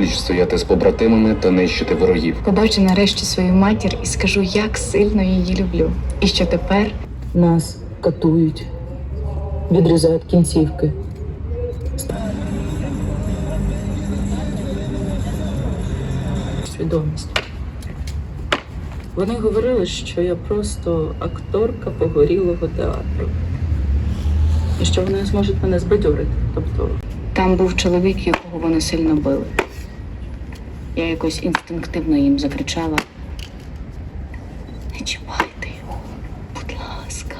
опліч стояти з побратимами та нищити ворогів. Побачу нарешті свою матір і скажу, як сильно її люблю. І що тепер Нас катують, відрізають кінцівки. Свідомість. Вони говорили, що я просто акторка погорілого театру. І що вони зможуть мене збадьорити. Тобто, там був чоловік, якого вони сильно били. Я якось інстинктивно їм закричала: Не чіпайте його, будь ласка.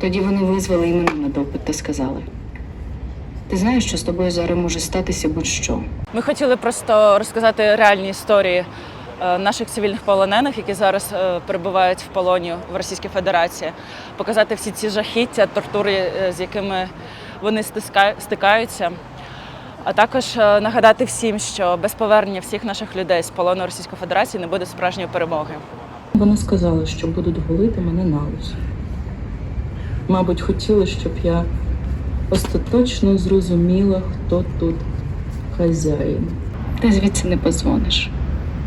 Тоді вони визвали і мене на допит та сказали: Ти знаєш, що з тобою зараз може статися будь-що. Ми хотіли просто розказати реальні історії е, наших цивільних полонених, які зараз е, перебувають в полоні в Російській Федерації, показати всі ці жахіття, тортури, е, з якими вони стикаються. А також е, нагадати всім, що без повернення всіх наших людей з полону Російської Федерації не буде справжньої перемоги. вони сказали, що будуть голити мене на лисо. Мабуть, хотіли, щоб я остаточно зрозуміла, хто тут хазяїн. Ти звідси не позвониш.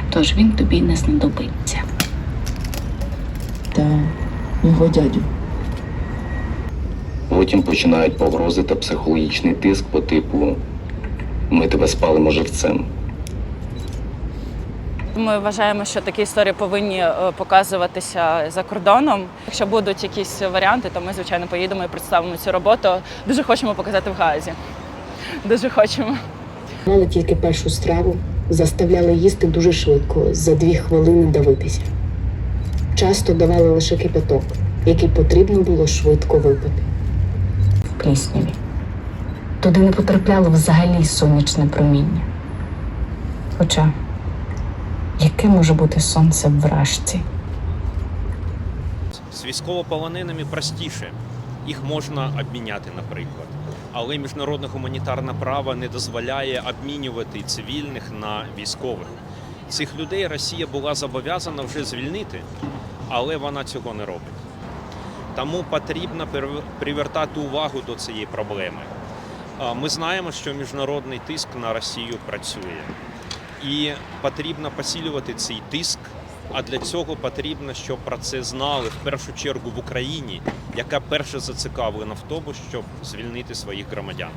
Тож він тобі не знадобиться. Та його дядю. Потім починають погрози та психологічний тиск по типу Ми тебе спалимо живцем. Ми вважаємо, що такі історії повинні е, показуватися за кордоном. Якщо будуть якісь варіанти, то ми звичайно поїдемо і представимо цю роботу. Дуже хочемо показати в Гаазі. Дуже хочемо. Мали тільки першу страву, заставляли їсти дуже швидко, за дві хвилини давитися. Часто давали лише кипяток, який потрібно було швидко випити. в. Туди не потрапляло взагалі сонячне проміння. Хоча, яке може бути сонце в? З військовополоненими простіше. Їх можна обміняти, наприклад. Але міжнародне гуманітарне право не дозволяє обмінювати цивільних на військових. Цих людей Росія була зобов'язана вже звільнити, але вона цього не робить. Тому потрібно привертати увагу до цієї проблеми. Ми знаємо, що міжнародний тиск на Росію працює. І потрібно посилювати цей тиск. А для цього потрібно, щоб про це знали в першу чергу в Україні, яка перша зацікавлена в тому, щоб звільнити своїх громадян.